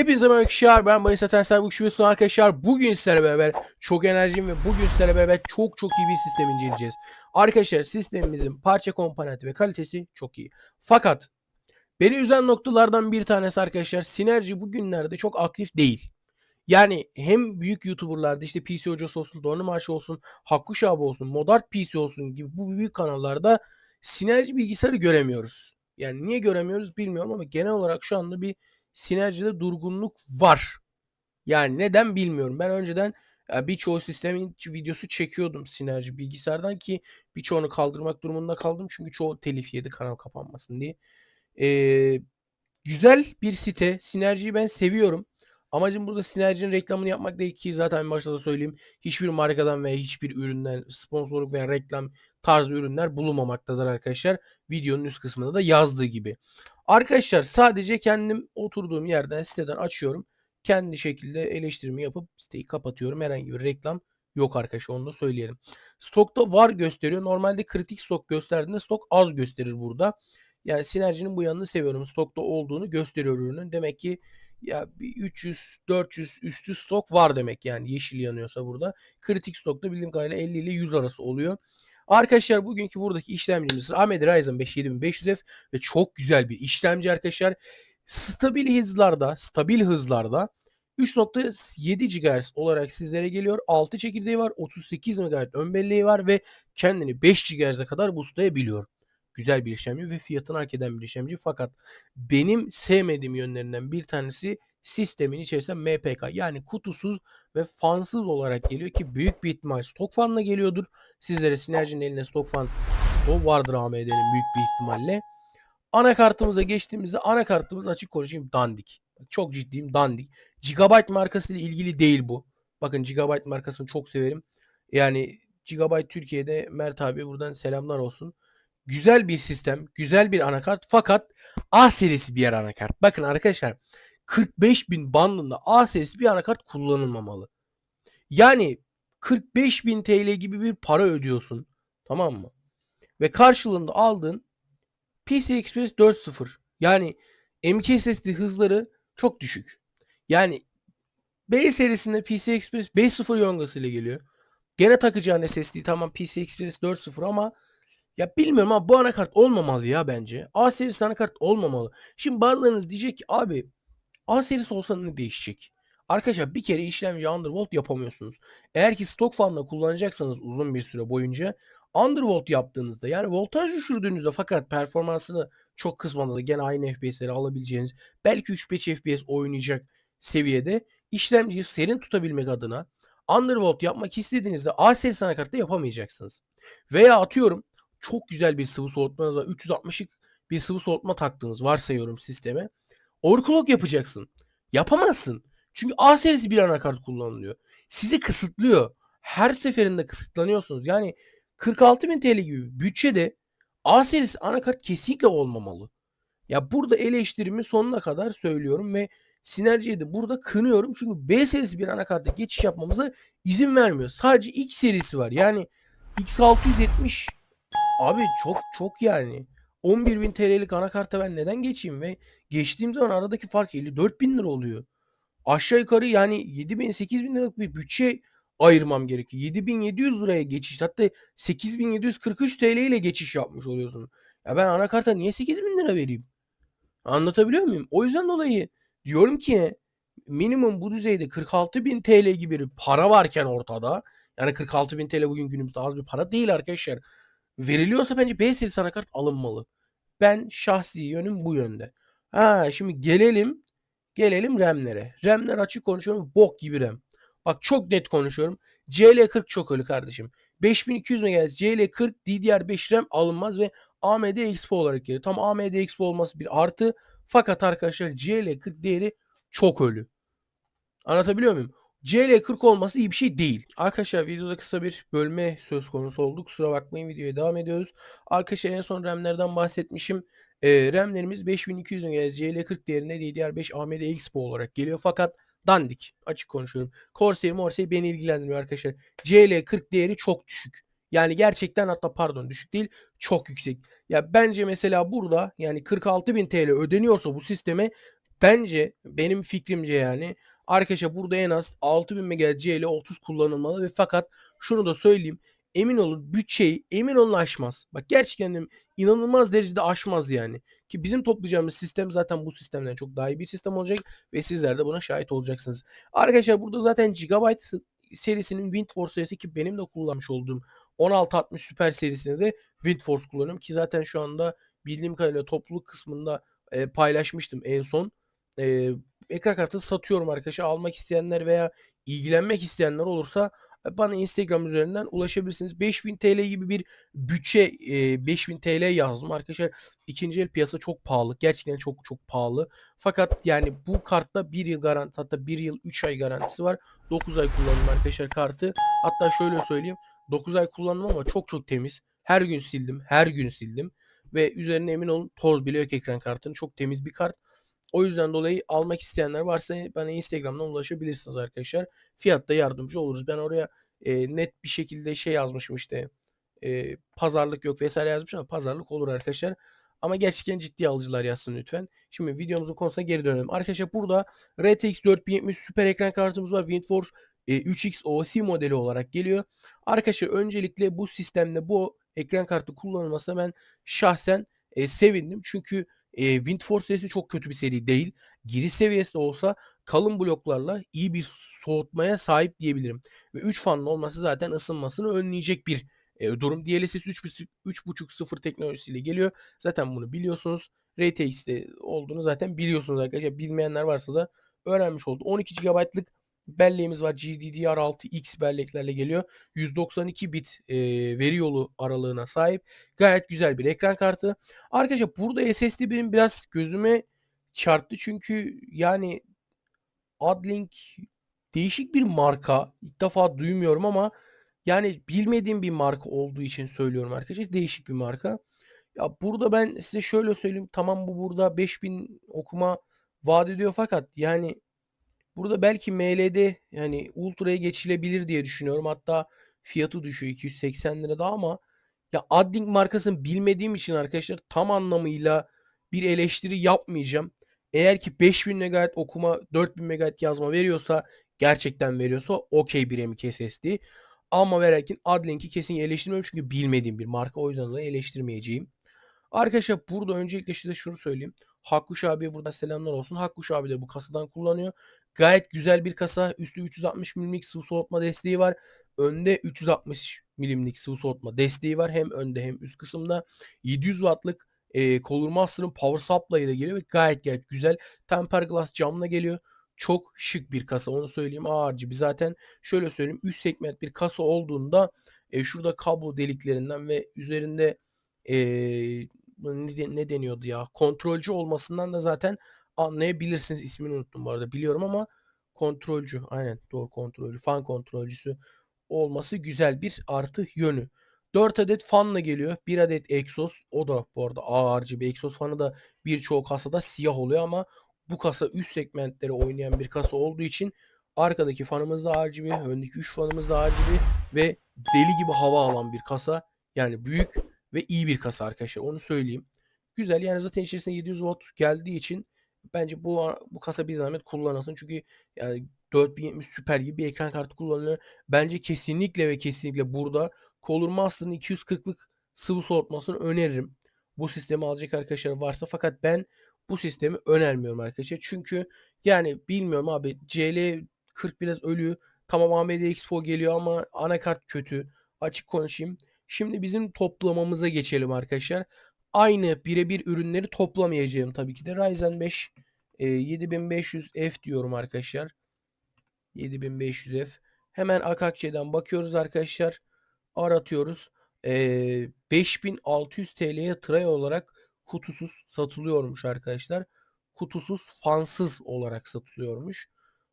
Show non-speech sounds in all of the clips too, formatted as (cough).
Hepinize merhaba arkadaşlar. Ben Barış Atensel bu videosu arkadaşlar. Bugün sizlerle beraber çok enerjim ve bugün sizlerle beraber çok çok iyi bir sistem inceleyeceğiz. Arkadaşlar sistemimizin parça komponenti ve kalitesi çok iyi. Fakat beni üzen noktalardan bir tanesi arkadaşlar Sinerji bugünlerde çok aktif değil. Yani hem büyük YouTuber'larda işte PC Hocası olsun, Dornu Marşı olsun, Hakkuş abi olsun, Modart PC olsun gibi bu büyük kanallarda Sinerji bilgisayarı göremiyoruz. Yani niye göremiyoruz bilmiyorum ama genel olarak şu anda bir Sinerjide durgunluk var. Yani neden bilmiyorum. Ben önceden ya birçoğu sistemin videosu çekiyordum Sinerji bilgisayardan ki birçoğunu kaldırmak durumunda kaldım. Çünkü çoğu telif yedi kanal kapanmasın diye. Ee, güzel bir site. Sinerjiyi ben seviyorum. Amacım burada sinerjinin reklamını yapmak değil ki zaten en başta da söyleyeyim. Hiçbir markadan veya hiçbir üründen sponsorluk veya reklam tarzı ürünler bulunmamaktadır arkadaşlar. Videonun üst kısmında da yazdığı gibi. Arkadaşlar sadece kendim oturduğum yerden siteden açıyorum. Kendi şekilde eleştirimi yapıp siteyi kapatıyorum. Herhangi bir reklam yok arkadaşlar onu da söyleyelim. Stokta var gösteriyor. Normalde kritik stok gösterdiğinde stok az gösterir burada. Yani sinerjinin bu yanını seviyorum. Stokta olduğunu gösteriyor ürünün. Demek ki ya bir 300 400 üstü stok var demek yani yeşil yanıyorsa burada. Kritik stokta bildiğim kadarıyla 50 ile 100 arası oluyor. Arkadaşlar bugünkü buradaki işlemcimiz AMD Ryzen 5 7500F ve çok güzel bir işlemci arkadaşlar. Stabil hızlarda, stabil hızlarda 3.7 GHz olarak sizlere geliyor. 6 çekirdeği var, 38 MHz ön belleği var ve kendini 5 GHz'e kadar boostlayabiliyor. Güzel bir işlemci ve fiyatını hak eden bir işlemci. Fakat benim sevmediğim yönlerinden bir tanesi sistemin içerisinde MPK yani kutusuz ve fansız olarak geliyor ki büyük bir ihtimal stok fanla geliyordur. Sizlere Sinerji'nin eline stok fan stok vardır AMD'nin büyük bir ihtimalle. Anakartımıza geçtiğimizde anakartımız açık konuşayım dandik. Çok ciddiyim dandik. Gigabyte markası ile ilgili değil bu. Bakın Gigabyte markasını çok severim. Yani Gigabyte Türkiye'de Mert abi buradan selamlar olsun. Güzel bir sistem, güzel bir anakart fakat A serisi bir anakart. Bakın arkadaşlar 45 bin bandında A serisi bir anakart kullanılmamalı. Yani 45 bin TL gibi bir para ödüyorsun. Tamam mı? Ve karşılığında aldığın PCI Express 4.0 yani MKSSD hızları çok düşük. Yani B serisinde PCI Express 5.0 yongası ile geliyor. Gene takacağın SSD tamam PCI Express 4.0 ama ya bilmiyorum ama bu anakart olmamalı ya bence. A serisi anakart olmamalı. Şimdi bazılarınız diyecek ki abi A serisi olsa ne değişecek? Arkadaşlar bir kere işlemci undervolt yapamıyorsunuz. Eğer ki stok fanla kullanacaksanız uzun bir süre boyunca undervolt yaptığınızda yani voltaj düşürdüğünüzde fakat performansını çok kısmanda da gene aynı FPS'leri alabileceğiniz belki 3-5 FPS oynayacak seviyede işlemciyi serin tutabilmek adına undervolt yapmak istediğinizde A serisi anakartta yapamayacaksınız. Veya atıyorum çok güzel bir sıvı soğutmanız var. 360'lık bir sıvı soğutma taktığınız varsayıyorum sisteme. Overclock yapacaksın. Yapamazsın. Çünkü A serisi bir anakart kullanılıyor. Sizi kısıtlıyor. Her seferinde kısıtlanıyorsunuz. Yani 46.000 TL gibi bütçede A serisi anakart kesinlikle olmamalı. Ya burada eleştirimi sonuna kadar söylüyorum ve Sinerji'yi de burada kınıyorum. Çünkü B serisi bir anakarta geçiş yapmamıza izin vermiyor. Sadece X serisi var. Yani X670 abi çok çok yani. 11.000 TL'lik anakarta ben neden geçeyim ve geçtiğim zaman aradaki fark 54.000 lira oluyor. Aşağı yukarı yani 7.000-8.000 liralık bir bütçe ayırmam gerekiyor. 7.700 liraya geçiş hatta 8.743 TL ile geçiş yapmış oluyorsun. Ya ben anakarta niye 8.000 lira vereyim? Anlatabiliyor muyum? O yüzden dolayı diyorum ki minimum bu düzeyde 46.000 TL gibi bir para varken ortada yani 46.000 TL bugün günümüzde az bir para değil arkadaşlar. Veriliyorsa bence B serisi anakart alınmalı. Ben şahsi yönüm bu yönde. Ha şimdi gelelim gelelim RAM'lere. RAM'ler açık konuşuyorum bok gibi RAM. Bak çok net konuşuyorum. CL40 çok ölü kardeşim. 5200 MHz CL40 DDR5 RAM alınmaz ve AMD Expo olarak geliyor. Tam AMD Expo olması bir artı. Fakat arkadaşlar CL40 değeri çok ölü. Anlatabiliyor muyum? CL40 olması iyi bir şey değil. Arkadaşlar videoda kısa bir bölme söz konusu oldu. Kusura bakmayın videoya devam ediyoruz. Arkadaşlar en son RAM'lerden bahsetmişim. E, RAM'lerimiz 5200 MHz CL40 değerinde DDR5 AMD Expo olarak geliyor. Fakat dandik. Açık konuşuyorum. Corsair Morsair beni ilgilendirmiyor arkadaşlar. CL40 değeri çok düşük. Yani gerçekten hatta pardon düşük değil çok yüksek. Ya bence mesela burada yani 46.000 TL ödeniyorsa bu sisteme bence benim fikrimce yani arkadaşlar burada en az 6000 MHz CL 30 kullanılmalı ve fakat şunu da söyleyeyim emin olun bütçeyi emin olun aşmaz. Bak gerçekten inanılmaz derecede aşmaz yani. Ki bizim toplayacağımız sistem zaten bu sistemden çok daha iyi bir sistem olacak ve sizler de buna şahit olacaksınız. Arkadaşlar burada zaten Gigabyte serisinin WindForce serisi ki benim de kullanmış olduğum 1660 Super serisinde de WindForce kullanıyorum ki zaten şu anda bildiğim kadarıyla topluluk kısmında e, paylaşmıştım en son. E, ekran kartı satıyorum arkadaşlar. Almak isteyenler veya ilgilenmek isteyenler olursa e, bana Instagram üzerinden ulaşabilirsiniz. 5000 TL gibi bir bütçe e, 5000 TL yazdım arkadaşlar. İkinci el piyasa çok pahalı. Gerçekten çok çok pahalı. Fakat yani bu kartta 1 yıl garanti hatta 1 yıl 3 ay garantisi var. 9 ay kullandım arkadaşlar kartı. Hatta şöyle söyleyeyim. 9 ay kullandım ama çok çok temiz. Her gün sildim. Her gün sildim. Ve üzerine emin olun toz bile yok ekran kartının. Çok temiz bir kart. O yüzden dolayı almak isteyenler varsa bana Instagram'dan ulaşabilirsiniz arkadaşlar. Fiyatta yardımcı oluruz. Ben oraya e, net bir şekilde şey yazmışım işte. E, pazarlık yok vesaire yazmışım ama pazarlık olur arkadaşlar. Ama gerçekten ciddi alıcılar yazsın lütfen. Şimdi videomuzun konusuna geri dönelim. Arkadaşlar burada RTX 4070 süper ekran kartımız var. WindForce e, 3X OC modeli olarak geliyor. Arkadaşlar öncelikle bu sistemde bu ekran kartı kullanılmasına ben şahsen e, sevindim. Çünkü e, WindForce serisi çok kötü bir seri değil. Giriş seviyesi de olsa kalın bloklarla iyi bir soğutmaya sahip diyebilirim. Ve 3 fanın olması zaten ısınmasını önleyecek bir e, durum. DLSS 3.5.0 teknolojisiyle geliyor. Zaten bunu biliyorsunuz. RTX'de olduğunu zaten biliyorsunuz arkadaşlar. Bilmeyenler varsa da öğrenmiş oldu. 12 GB'lık belleğimiz var. GDDR6X belleklerle geliyor. 192 bit e, veri yolu aralığına sahip. Gayet güzel bir ekran kartı. Arkadaşlar burada SSD birim biraz gözüme çarptı. Çünkü yani Adlink değişik bir marka. İlk defa duymuyorum ama yani bilmediğim bir marka olduğu için söylüyorum arkadaşlar. Değişik bir marka. Ya burada ben size şöyle söyleyeyim. Tamam bu burada 5000 okuma vaat ediyor fakat yani Burada belki ML'de yani Ultra'ya geçilebilir diye düşünüyorum. Hatta fiyatı düşüyor 280 lira daha ama ya Adding markasını bilmediğim için arkadaşlar tam anlamıyla bir eleştiri yapmayacağım. Eğer ki 5000 MHz okuma 4000 MHz yazma veriyorsa gerçekten veriyorsa okey bir M.2 SSD. Ama verirken Adlink'i kesin eleştirmiyorum çünkü bilmediğim bir marka o yüzden dolayı eleştirmeyeceğim. Arkadaşlar burada öncelikle size şunu söyleyeyim. Hakkuş abiye burada selamlar olsun. Hakkuş abi de bu kasadan kullanıyor. Gayet güzel bir kasa. Üstü 360 mm'lik sıvı soğutma desteği var. Önde 360 mm'lik sıvı soğutma desteği var. Hem önde hem üst kısımda. 700 wattlık e, Color Master'ın power supply ile geliyor ve gayet gayet güzel. Temper glass camla geliyor. Çok şık bir kasa onu söyleyeyim. Ağırcı bir zaten şöyle söyleyeyim. Üst segment bir kasa olduğunda e, şurada kablo deliklerinden ve üzerinde e, ne, deniyordu ya kontrolcü olmasından da zaten anlayabilirsiniz. İsmini unuttum bu arada biliyorum ama kontrolcü aynen doğru kontrolcü fan kontrolcüsü olması güzel bir artı yönü. 4 adet fanla geliyor. 1 adet egzoz. O da bu arada bir egzoz fanı da birçoğu kasada siyah oluyor ama bu kasa üst segmentleri oynayan bir kasa olduğu için arkadaki fanımız da RGB, öndeki 3 fanımız da RGB ve deli gibi hava alan bir kasa. Yani büyük ve iyi bir kasa arkadaşlar onu söyleyeyim. Güzel yani zaten içerisinde 700 watt geldiği için bence bu bu kasa bir zahmet kullanılsın. Çünkü yani 4070 süper gibi bir ekran kartı kullanılıyor. Bence kesinlikle ve kesinlikle burada Color Master'ın 240'lık sıvı soğutmasını öneririm. Bu sistemi alacak arkadaşlar varsa fakat ben bu sistemi önermiyorum arkadaşlar. Çünkü yani bilmiyorum abi CL 40 biraz ölü. Tamam AMD Expo geliyor ama anakart kötü. Açık konuşayım. Şimdi bizim toplamamıza geçelim arkadaşlar aynı birebir ürünleri toplamayacağım tabii ki de. Ryzen 5 e, 7500F diyorum arkadaşlar. 7500F. Hemen Akakçe'den bakıyoruz arkadaşlar. Aratıyoruz. E, 5600 TL'ye tray olarak kutusuz satılıyormuş arkadaşlar. Kutusuz fansız olarak satılıyormuş.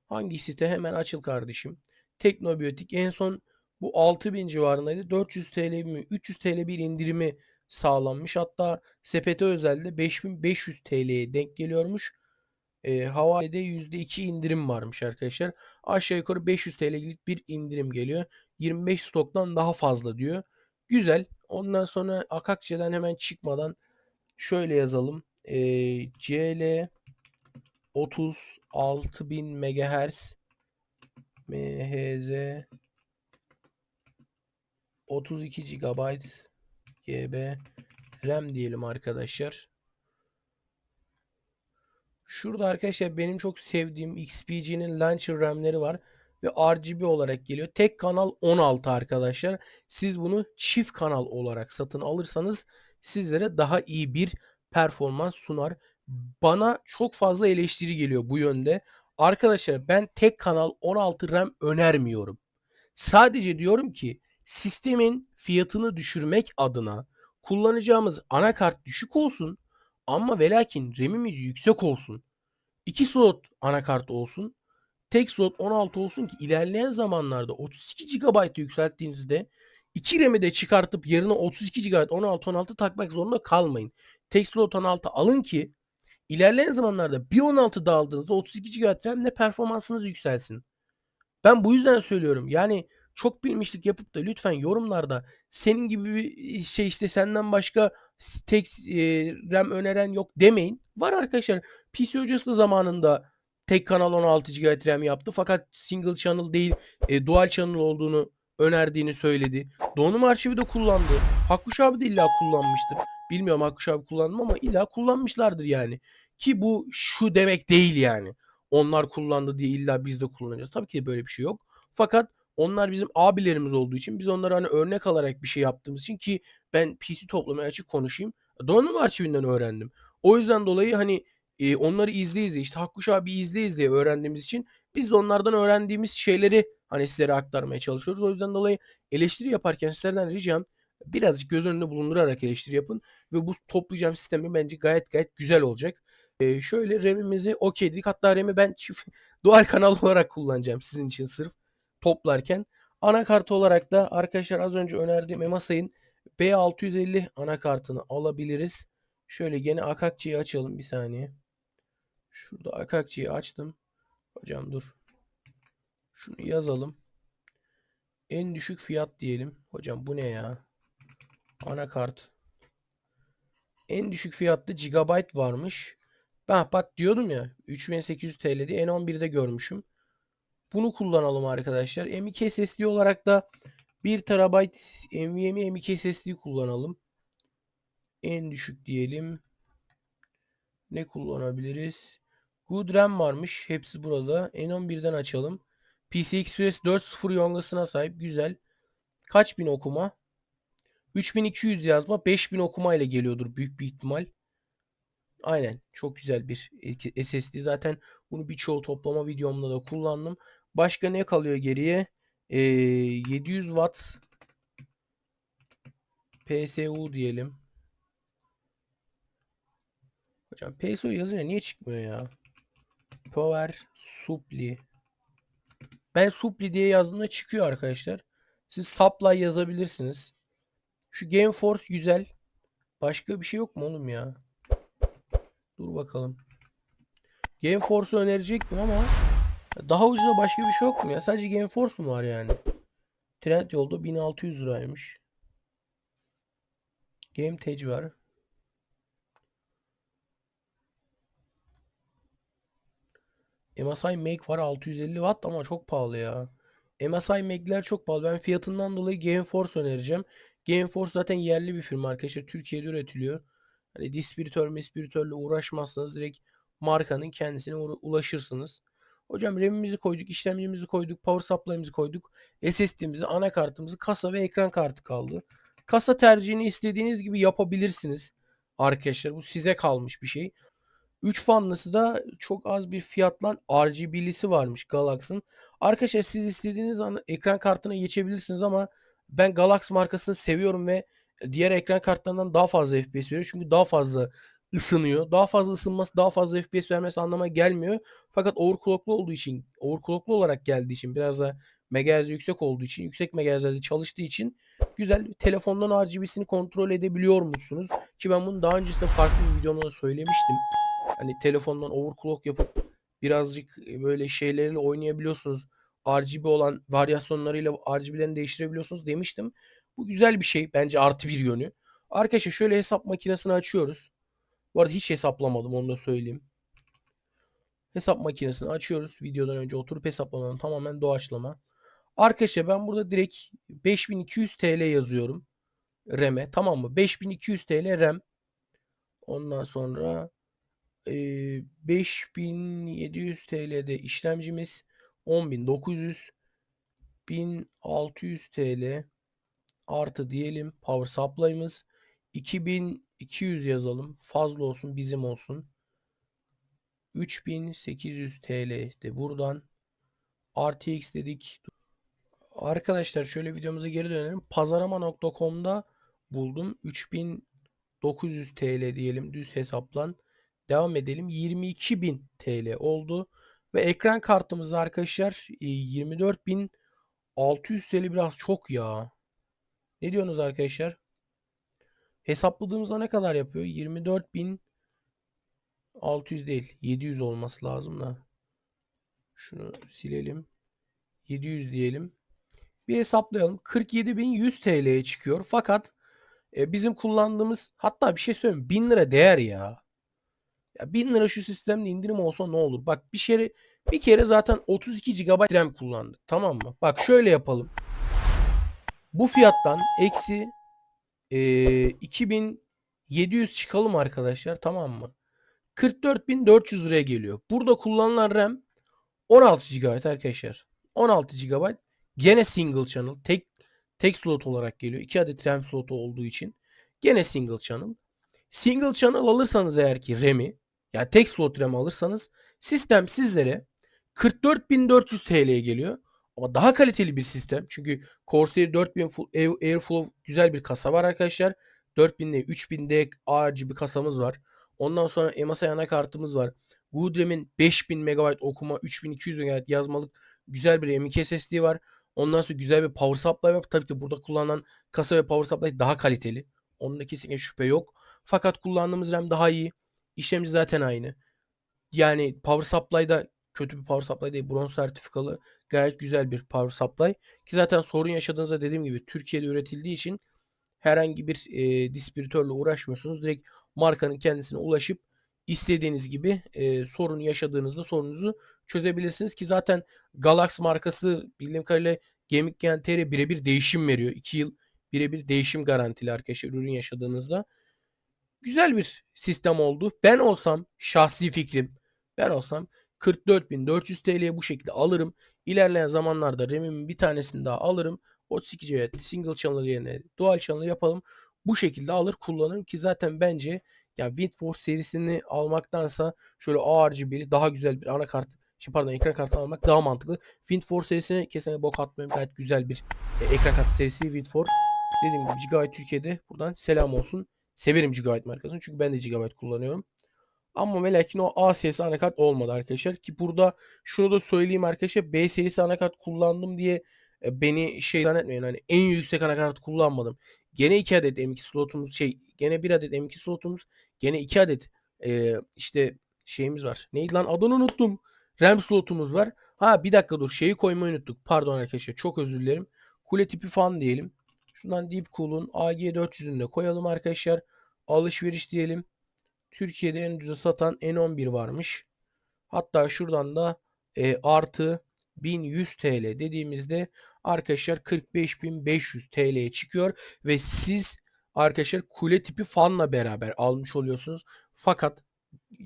Hangi site hemen açıl kardeşim. Teknobiyotik en son bu 6000 civarındaydı. 400 TL mi 300 TL bir indirimi sağlanmış. Hatta sepete özelde 5500 TL'ye denk geliyormuş. E, Hawaii'de %2 indirim varmış arkadaşlar. Aşağı yukarı 500 TL'lik bir indirim geliyor. 25 stoktan daha fazla diyor. Güzel. Ondan sonra Akakçe'den hemen çıkmadan şöyle yazalım. E, CL 36.000 MHz MHz 32 GB GB RAM diyelim arkadaşlar. Şurada arkadaşlar benim çok sevdiğim XPG'nin Launcher RAM'leri var ve RGB olarak geliyor. Tek kanal 16 arkadaşlar. Siz bunu çift kanal olarak satın alırsanız sizlere daha iyi bir performans sunar. Bana çok fazla eleştiri geliyor bu yönde. Arkadaşlar ben tek kanal 16 RAM önermiyorum. Sadece diyorum ki sistemin fiyatını düşürmek adına kullanacağımız anakart düşük olsun ama ve lakin RAM'imiz yüksek olsun. 2 slot anakart olsun. Tek slot 16 olsun ki ilerleyen zamanlarda 32 GB yükselttiğinizde 2 RAM'i de çıkartıp yerine 32 GB 16 16 takmak zorunda kalmayın. Tek slot 16 alın ki ilerleyen zamanlarda bir 16 daha aldığınızda 32 GB RAM'le performansınız yükselsin. Ben bu yüzden söylüyorum. Yani çok bilmişlik yapıp da lütfen yorumlarda senin gibi bir şey işte senden başka tek e, RAM öneren yok demeyin. Var arkadaşlar. PC hocası da zamanında tek kanal 16 GB RAM yaptı. Fakat single channel değil e, dual channel olduğunu önerdiğini söyledi. Donanım arşivi de kullandı. Hakkuş abi de illa kullanmıştır. Bilmiyorum Hakkuş abi kullandım ama illa kullanmışlardır yani. Ki bu şu demek değil yani. Onlar kullandı diye illa biz de kullanacağız. Tabii ki böyle bir şey yok. Fakat onlar bizim abilerimiz olduğu için biz onları hani örnek alarak bir şey yaptığımız için ki ben PC toplamaya açık konuşayım. Donanım arşivinden öğrendim. O yüzden dolayı hani e, onları izle izle işte Hakkuş abi izle izle öğrendiğimiz için biz de onlardan öğrendiğimiz şeyleri hani sizlere aktarmaya çalışıyoruz. O yüzden dolayı eleştiri yaparken sizlerden ricam birazcık göz önünde bulundurarak eleştiri yapın ve bu toplayacağım sistemi bence gayet gayet güzel olacak. Ee, şöyle RAM'imizi okey dedik. Hatta RAM'i ben çift (laughs) dual kanal olarak kullanacağım sizin için sırf toplarken. Anakart olarak da arkadaşlar az önce önerdiğim MSI'nin B650 anakartını alabiliriz. Şöyle gene Akakçı'yı açalım bir saniye. Şurada Akakçı'yı açtım. Hocam dur. Şunu yazalım. En düşük fiyat diyelim. Hocam bu ne ya? Anakart. En düşük fiyatlı gigabyte varmış. Ben bak diyordum ya 3800 TL'di. N11'de görmüşüm. Bunu kullanalım arkadaşlar. M.2 SSD olarak da 1 TB NVMe M.2 SSD kullanalım. En düşük diyelim. Ne kullanabiliriz? Good RAM varmış. Hepsi burada. N11'den açalım. PC Express 4.0 yongasına sahip. Güzel. Kaç bin okuma? 3200 yazma. 5000 okuma ile geliyordur büyük bir ihtimal. Aynen. Çok güzel bir SSD. Zaten bunu birçoğu toplama videomda da kullandım. Başka ne kalıyor geriye? Ee, 700 Watt PSU diyelim. Hocam PSU yazınca niye çıkmıyor ya? Power Supply. Ben Supply diye yazdığımda çıkıyor arkadaşlar. Siz Supply yazabilirsiniz. Şu GameForce güzel. Başka bir şey yok mu oğlum ya? Dur bakalım. GameForce'u önerecektim ama daha ucuza başka bir şey yok mu ya? Sadece GameForce mu var yani? Trend yolda 1600 liraymış. Game Tech var. MSI Make var 650 watt ama çok pahalı ya. MSI Mac'ler çok pahalı. Ben fiyatından dolayı GameForce önereceğim. GameForce zaten yerli bir firma arkadaşlar. Türkiye'de üretiliyor. Hani distribütör, distribütörle uğraşmazsanız direkt markanın kendisine ulaşırsınız. Hocam RAM'imizi koyduk, işlemcimizi koyduk, power supply'imizi koyduk, SSD'mizi, anakartımızı, kasa ve ekran kartı kaldı. Kasa tercihini istediğiniz gibi yapabilirsiniz. Arkadaşlar bu size kalmış bir şey. 3 fanlısı da çok az bir fiyatla RGB'lisi varmış Galax'ın. Arkadaşlar siz istediğiniz an ekran kartına geçebilirsiniz ama ben Galax markasını seviyorum ve diğer ekran kartlarından daha fazla FPS veriyor. Çünkü daha fazla ısınıyor. Daha fazla ısınması daha fazla FPS vermesi anlamına gelmiyor. Fakat overclocklu olduğu için, overclocklu olarak geldiği için biraz da megahertz yüksek olduğu için, yüksek megahertzlerde çalıştığı için güzel telefondan RGB'sini kontrol edebiliyor musunuz? Ki ben bunu daha öncesinde farklı bir videomda söylemiştim. Hani telefondan overclock yapıp birazcık böyle şeylerle oynayabiliyorsunuz. RGB olan varyasyonlarıyla RGB'lerini değiştirebiliyorsunuz demiştim. Bu güzel bir şey. Bence artı bir yönü. Arkadaşlar şöyle hesap makinesini açıyoruz. Bu arada hiç hesaplamadım onu da söyleyeyim. Hesap makinesini açıyoruz. Videodan önce oturup hesaplamanın tamamen doğaçlama. Arkadaşlar ben burada direkt 5200 TL yazıyorum. RAM'e tamam mı? 5200 TL RAM. Ondan sonra e, 5700 TL'de işlemcimiz 10900 1600 TL artı diyelim power supply'ımız 2200 yazalım. Fazla olsun bizim olsun. 3800 TL de buradan RTX dedik. Arkadaşlar şöyle videomuza geri dönelim. Pazarama.com'da buldum. 3900 TL diyelim düz hesaplan. Devam edelim. 22.000 TL oldu. Ve ekran kartımız arkadaşlar 24.600 TL biraz çok ya. Ne diyorsunuz arkadaşlar? Hesapladığımızda ne kadar yapıyor? 24.600 değil. 700 olması lazım da. Şunu silelim. 700 diyelim. Bir hesaplayalım. 47.100 TL'ye çıkıyor. Fakat e, bizim kullandığımız hatta bir şey söyleyeyim 1000 lira değer ya. Ya 1000 lira şu sistemde indirim olsa ne olur? Bak bir şere bir kere zaten 32 GB RAM kullandık. Tamam mı? Bak şöyle yapalım. Bu fiyattan eksi e, 2700 çıkalım arkadaşlar. Tamam mı? 44.400 liraya geliyor. Burada kullanılan RAM 16 GB arkadaşlar. 16 GB gene single channel tek tek slot olarak geliyor. 2 adet RAM slotu olduğu için gene single channel. Single channel alırsanız eğer ki RAM'i yani tek slot RAM alırsanız sistem sizlere 44.400 TL'ye geliyor. Ama daha kaliteli bir sistem. Çünkü Corsair 4000 full, Air- Airflow güzel bir kasa var arkadaşlar. 4000'de 3000'de RGB kasamız var. Ondan sonra MSI anakartımız var. Goodrem'in 5000 MB okuma 3200 MB yazmalık güzel bir M.2 SSD var. Ondan sonra güzel bir power supply var. Tabii ki burada kullanılan kasa ve power supply daha kaliteli. Onda kesinlikle şüphe yok. Fakat kullandığımız RAM daha iyi. İşlemci zaten aynı. Yani power supply'da kötü bir power supply değil. Bronz sertifikalı gayet güzel bir power supply. Ki zaten sorun yaşadığınızda dediğim gibi Türkiye'de üretildiği için herhangi bir e, distribütörle uğraşmıyorsunuz. Direkt markanın kendisine ulaşıp istediğiniz gibi e, sorun yaşadığınızda sorununuzu çözebilirsiniz ki zaten Galax markası bildiğim kadarıyla Gemik Gen TR birebir değişim veriyor. 2 yıl birebir değişim garantili arkadaşlar ürün yaşadığınızda. Güzel bir sistem oldu. Ben olsam şahsi fikrim ben olsam 44.400 TL'ye bu şekilde alırım. İlerleyen zamanlarda RAM'imin bir tanesini daha alırım. 32 GB single channel yerine dual channel yapalım. Bu şekilde alır kullanırım ki zaten bence yani WindForce serisini almaktansa şöyle RGB'li daha güzel bir anakart şey pardon ekran kartı almak daha mantıklı. WindForce serisine kesinlikle bok atmıyorum. Gayet güzel bir e, ekran kartı serisi WindForce. Dediğim gibi Gigabyte Türkiye'de buradan selam olsun. Severim Gigabyte markasını çünkü ben de Gigabyte kullanıyorum. Ama ve lakin o A serisi anakart olmadı arkadaşlar. Ki burada şunu da söyleyeyim arkadaşlar. B serisi anakart kullandım diye e, beni şey zannetmeyin. Hani en yüksek anakart kullanmadım. Gene 2 adet M2 slotumuz şey gene 1 adet M2 slotumuz gene 2 adet e, işte şeyimiz var. Neydi lan adını unuttum. RAM slotumuz var. Ha bir dakika dur şeyi koymayı unuttuk. Pardon arkadaşlar çok özür dilerim. Kule tipi fan diyelim. Şuradan Deepcool'un AG400'ünü de koyalım arkadaşlar. Alışveriş diyelim. Türkiye'de en ucuza satan N11 varmış. Hatta şuradan da e, artı 1100 TL dediğimizde arkadaşlar 45.500 TL'ye çıkıyor ve siz arkadaşlar kule tipi fanla beraber almış oluyorsunuz. Fakat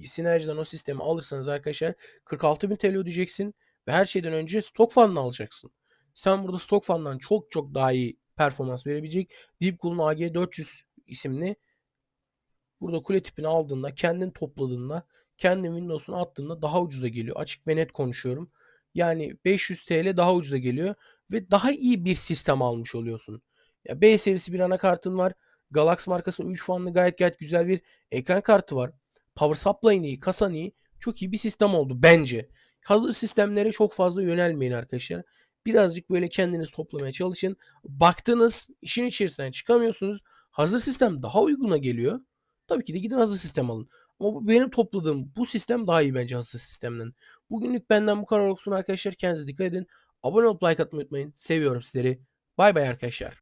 Sinerji'den o sistemi alırsanız arkadaşlar 46.000 TL ödeyeceksin ve her şeyden önce stok fanla alacaksın. Sen burada stok fandan çok çok daha iyi performans verebilecek Deepcool'un AG400 isimli burada kule tipini aldığında kendin topladığında kendin Windows'unu attığında daha ucuza geliyor. Açık ve net konuşuyorum. Yani 500 TL daha ucuza geliyor ve daha iyi bir sistem almış oluyorsun. Ya B serisi bir anakartın var. Galax markasının 3 fanlı gayet gayet güzel bir ekran kartı var. Power supply'ın iyi, kasan iyi. Çok iyi bir sistem oldu bence. Hazır sistemlere çok fazla yönelmeyin arkadaşlar. Birazcık böyle kendiniz toplamaya çalışın. Baktınız işin içerisinden çıkamıyorsunuz. Hazır sistem daha uyguna geliyor. Tabii ki de gidin hazır sistem alın. Ama bu benim topladığım bu sistem daha iyi bence hazır sistemden. Bugünlük benden bu kadar olsun arkadaşlar. Kendinize dikkat edin. Abone olup like atmayı unutmayın. Seviyorum sizleri. Bay bay arkadaşlar.